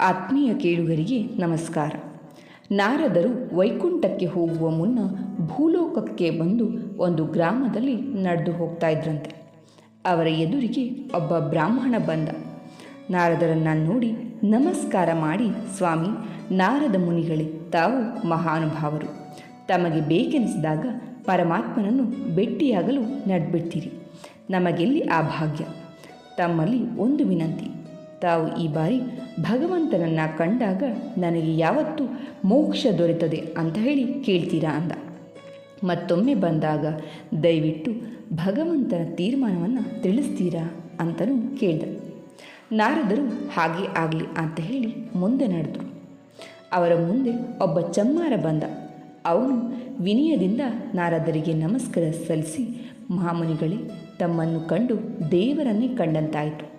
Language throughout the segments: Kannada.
ಆತ್ಮೀಯ ಕೇಳುಗರಿಗೆ ನಮಸ್ಕಾರ. ನಾರದರು ವೈಕುಂಠಕ್ಕೆ ಹೋಗುವ ಮುನ್ನ ಭೂಲೋಕಕ್ಕೆ ಬಂದು ಒಂದು ಗ್ರಾಮದಲ್ಲಿ ನಡೆದು ಹೋಗ್ತಾ ಇದ್ರಂತೆ. ಅವರ ಎದುರಿಗೆ ಒಬ್ಬ ಬ್ರಾಹ್ಮಣ ಬಂದ. ನಾರದರನ್ನು ನೋಡಿ ನಮಸ್ಕಾರ ಮಾಡಿ, ಸ್ವಾಮಿ, ನಾರದ ಮುನಿಗಳೇ, ತಾವು ಮಹಾನುಭಾವರು. ತಮಗೆ ಬೇಕೆನಿಸಿದಾಗ ಪರಮಾತ್ಮನನ್ನು ಭೇಟಿಯಾಗಲು ನಡೆಬಿಡ್ತೀರಿ. ನಮಗೆಲ್ಲಿ ಆ ಭಾಗ್ಯ? ತಮ್ಮಲ್ಲಿ ಒಂದು ವಿನಂತಿ. ತಾವು ಈ ಬಾರಿ ಭಗವಂತನನ್ನು ಕಂಡಾಗ ನನಗೆ ಯಾವತ್ತೂ ಮೋಕ್ಷ ದೊರೆತದೆ ಅಂತ ಹೇಳಿ ಕೇಳ್ತೀರಾ ಅಂದ. ಮತ್ತೊಮ್ಮೆ ಬಂದಾಗ ದಯವಿಟ್ಟು ಭಗವಂತನ ತೀರ್ಮಾನವನ್ನು ತಿಳಿಸ್ತೀರಾ ಅಂತಲೂ ಕೇಳ್ದ. ನಾರದರು ಹಾಗೆ ಆಗಲಿ ಅಂತ ಹೇಳಿ ಮುಂದೆ ನಡೆದರು. ಅವರ ಮುಂದೆ ಒಬ್ಬ ಚಮ್ಮಾರ ಬಂದ. ಅವನು ವಿನಯದಿಂದ ನಾರದರಿಗೆ ನಮಸ್ಕಾರ ಸಲ್ಲಿಸಿ ಮಹಾಮುನಿಗಳೇ ತಮ್ಮನ್ನು ಕಂಡು ದೇವರನ್ನೇ ಕಂಡಂತಾಯಿತು.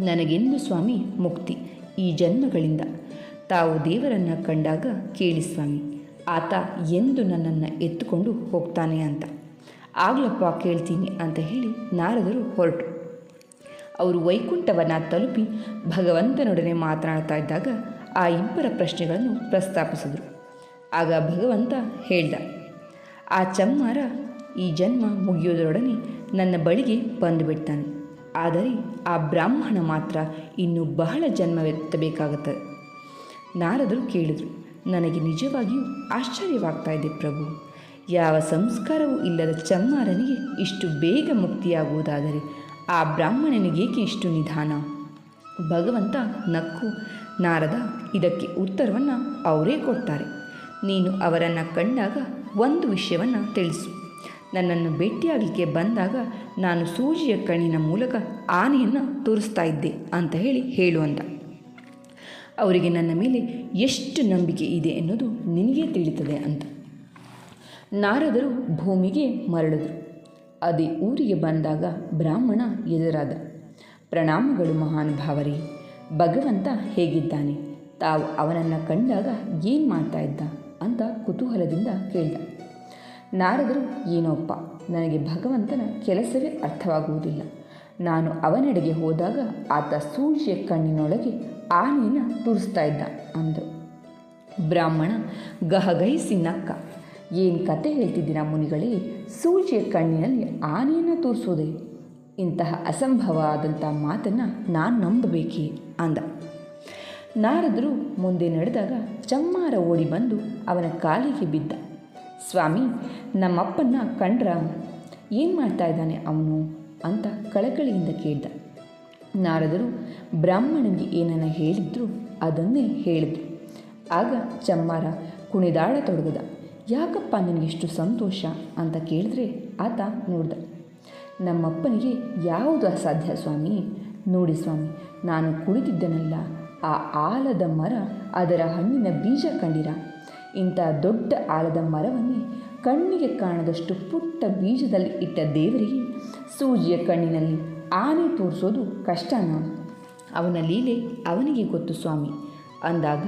ನನಗೆಂದು ಸ್ವಾಮಿ, ಮುಕ್ತಿ. ಈ ಜನ್ಮಗಳಿಂದ ತಾವು ದೇವರನ್ನು ಕಂಡಾಗ ಕೇಳಿ ಸ್ವಾಮಿ, ಆತ ಎಂದು ನನ್ನನ್ನು ಎತ್ತುಕೊಂಡು ಹೋಗ್ತಾನೆ ಅಂತ. ಆಗ್ಲಪ್ಪ ಕೇಳ್ತೀನಿ ಅಂತ ಹೇಳಿ ನಾರದರು ಹೊರಟು. ಅವರು ವೈಕುಂಠವನ್ನು ತಲುಪಿ ಭಗವಂತನೊಡನೆ ಮಾತನಾಡ್ತಾ ಇದ್ದಾಗ ಆ ಇಬ್ಬರ ಪ್ರಶ್ನೆಗಳನ್ನು ಪ್ರಸ್ತಾಪಿಸಿದರು. ಆಗ ಭಗವಂತ ಹೇಳ್ದ, ಆ ಚಮ್ಮಾರ ಈ ಜನ್ಮ ಮುಗಿಯೋದರೊಡನೆ ನನ್ನ ಬಳಿಗೆ ಬಂದುಬಿಡ್ತಾನೆ ಆದರೆ ಆ ಬ್ರಾಹ್ಮಣ ಮಾತ್ರ ಇನ್ನೂ ಬಹಳ ಜನ್ಮವೆತ್ತಬೇಕಾಗುತ್ತದೆ ನಾರದರು ಕೇಳಿದರು, ನನಗೆ ನಿಜವಾಗಿಯೂ ಆಶ್ಚರ್ಯವಾಗ್ತಾ ಇದೆ ಪ್ರಭು. ಯಾವ ಸಂಸ್ಕಾರವೂ ಇಲ್ಲದ ಚಮ್ಮಾರನಿಗೆ ಇಷ್ಟು ಬೇಗ ಮುಕ್ತಿಯಾಗುವುದಾದರೆ ಆ ಬ್ರಾಹ್ಮಣನಿಗೇಕೆ ಇಷ್ಟು ನಿಧಾನ? ಭಗವಂತ ನಕ್ಕು, ನಾರದ, ಇದಕ್ಕೆ ಉತ್ತರವನ್ನು ಅವರೇ ಕೊಡ್ತಾರೆ. ನೀನು ಅವರನ್ನು ಕಂಡಾಗ ಒಂದು ವಿಷಯವನ್ನು ತಿಳಿಸು. ನನ್ನನ್ನು ಭೇಟಿಯಾಗಲಿಕ್ಕೆ ಬಂದಾಗ ನಾನು ಸೂಜಿಯ ಕಣ್ಣಿನ ಮೂಲಕ ಆನೆಯನ್ನು ತೋರಿಸ್ತಾ ಇದ್ದೆ ಅಂತ ಹೇಳಿ ಹೇಳು ಅಂದ. ಅವರಿಗೆ ನನ್ನ ಮೇಲೆ ಎಷ್ಟು ನಂಬಿಕೆ ಇದೆ ಎನ್ನುವುದು ನಿನಗೆ ತಿಳಿತದೆ ಅಂತ ನಾರದರು ಭೂಮಿಗೆ ಮರಳಿದರು. ಅದೇ ಊರಿಗೆ ಬಂದಾಗ ಬ್ರಾಹ್ಮಣ ಎದುರಾದ. ಪ್ರಣಾಮಗಳು ಮಹಾನುಭಾವರಿ ಭಗವಂತ ಹೇಗಿದ್ದಾನೆ? ತಾವು ಅವನನ್ನು ಕಂಡಾಗ ಏನು ಮಾಡ್ತಾ ಇದ್ದ? ಅಂತ ಕುತೂಹಲದಿಂದ ಕೇಳ್ದ. ನಾರದರು ಏನೋಪ್ಪ, ನನಗೆ ಭಗವಂತನ ಕೆಲಸವೇ ಅರ್ಥವಾಗುವುದಿಲ್ಲ. ನಾನು ಅವನೆಡೆಗೆ ಹೋದಾಗ ಆತ ಸೂಜಿಯ ಕಣ್ಣಿನೊಳಗೆ ಆನೆಯನ್ನು ತುರಿಸ್ತಾ ಇದ್ದ ಅಂದರು ಬ್ರಾಹ್ಮಣ ಗಹಗಹಿಸಿ ನಕ್ಕ, ಏನು ಕತೆ ಹೇಳ್ತಿದ್ದೀರಾ ಮುನಿಗಳೇ ಸೂಜಿಯ ಕಣ್ಣಿನಲ್ಲಿ ಆನೆಯನ್ನು ತೋರಿಸೋದೇ? ಇಂತಹ ಅಸಂಭವ ಆದಂಥ ಮಾತನ್ನು ನಾನು ನಂಬಬೇಕೇ ಅಂದ. ನಾರದರು ಮುಂದೆ ನಡೆದಾಗ ಚಮ್ಮಾರ ಓಡಿ ಬಂದು ಅವನ ಕಾಲಿಗೆ ಬಿದ್ದ. ಸ್ವಾಮಿ ನಮ್ಮಪ್ಪನ ಕಂಡ್ರ ಏನು ಮಾಡ್ತಾ ಇದ್ದಾನೆ ಅವನು ಅಂತ ಕಳಕಳಿಯಿಂದ ಕೇಳ್ದ. ನಾರದರು ಬ್ರಾಹ್ಮಣನಿಗೆ ಏನನ್ನ ಹೇಳಿದ್ರು ಅದನ್ನೇ ಹೇಳಿದ್ರು. ಆಗ ಚಮ್ಮಾರ ಕುಣಿದಾಡತೊಡಗದ ಯಾಕಪ್ಪ ನನಗೆಷ್ಟು ಸಂತೋಷ ಅಂತ ಕೇಳಿದ್ರೆ ಆತ ನೋಡ್ದ. ನಮ್ಮಪ್ಪನಿಗೆ ಯಾವುದು ಅಸಾಧ್ಯ ಸ್ವಾಮಿ? ನೋಡಿ ಸ್ವಾಮಿ, ನಾನು ಕುಳಿತಿದ್ದನಲ್ಲ ಆ ಆಲದ ಮರ ಅದರ ಹಣ್ಣಿನ ಬೀಜ ಕಂಡಿರ? ಇಂಥ ದೊಡ್ಡ ಆಲದ ಮರವನ್ನೇ ಕಣ್ಣಿಗೆ ಕಾಣದಷ್ಟು ಪುಟ್ಟ ಬೀಜದಲ್ಲಿ ಇಟ್ಟ ದೇವರಿಗೆ ಸೂಜಿಯ ಕಣ್ಣಿನಲ್ಲಿ ಆನೆ ತೋರಿಸೋದು ಕಷ್ಟನ? ಅವನ ಲೀಲೆ ಅವನಿಗೆ ಗೊತ್ತು ಸ್ವಾಮಿ. ಅಂದಾಗ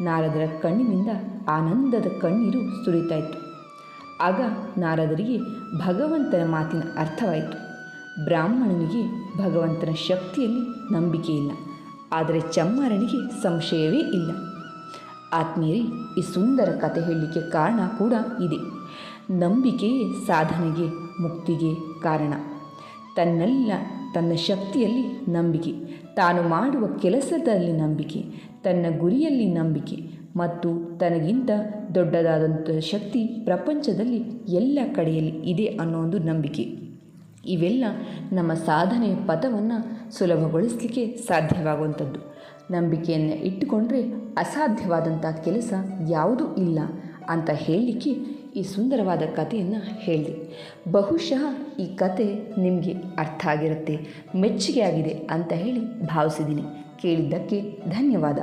ನಾರದರ ಕಣ್ಣಿನಿಂದ ಆನಂದದ ಕಣ್ಣೀರು ಸುರಿತಾಯಿತು ಆಗ ನಾರದರಿಗೆ ಭಗವಂತನ ಮಾತಿನ ಅರ್ಥವಾಯಿತು. ಬ್ರಾಹ್ಮಣನಿಗೆ ಭಗವಂತನ ಶಕ್ತಿಯಲ್ಲಿ ನಂಬಿಕೆ ಇಲ್ಲ. ಆದರೆ ಚಮ್ಮಾರನಿಗೆ ಸಂಶಯವೇ ಇಲ್ಲ. ಆತ್ಮೀಯರೇ, ಈ ಸುಂದರ ಕತೆ ಹೇಳಲಿಕ್ಕೆ ಕಾರಣ ಕೂಡ ಇದೆ. ನಂಬಿಕೆಯೇ ಸಾಧನೆಗೆ ಮುಕ್ತಿಗೆ ಕಾರಣ. ತನ್ನೆಲ್ಲ, ತನ್ನ ಶಕ್ತಿಯಲ್ಲಿ ನಂಬಿಕೆ. ತಾನು ಮಾಡುವ ಕೆಲಸದಲ್ಲಿ ನಂಬಿಕೆ, ತನ್ನ ಗುರಿಯಲ್ಲಿ ನಂಬಿಕೆ ಮತ್ತು ತನಗಿಂತ ದೊಡ್ಡದಾದಂಥ ಶಕ್ತಿ ಪ್ರಪಂಚದಲ್ಲಿ ಎಲ್ಲ ಕಡೆಯಲ್ಲಿ ಇದೆ ಅನ್ನೋ ಒಂದು ನಂಬಿಕೆ. ಇವೆಲ್ಲ ನಮ್ಮ ಸಾಧನೆಯ ಪಥವನ್ನು ಸುಲಭಗೊಳಿಸಲಿಕ್ಕೆ ಸಾಧ್ಯವಾಗುವಂಥದ್ದು. ನಂಬಿಕೆಯನ್ನು ಇಟ್ಟುಕೊಂಡ್ರೆ ಅಸಾಧ್ಯವಾದಂಥ ಕೆಲಸ ಯಾವುದೂ ಇಲ್ಲ ಅಂತ ಹೇಳಲಿಕ್ಕೆ ಈ ಸುಂದರವಾದ ಕಥೆಯನ್ನು ಹೇಳಿದೆ. ಬಹುಶಃ ಈ ಕತೆ ನಿಮಗೆ ಅರ್ಥ ಆಗಿರುತ್ತೆ, ಮೆಚ್ಚುಗೆ ಆಗಿದೆ ಅಂತ ಹೇಳಿ ಭಾವಿಸಿದ್ದೀನಿ. ಕೇಳಿದ್ದಕ್ಕೆ ಧನ್ಯವಾದ.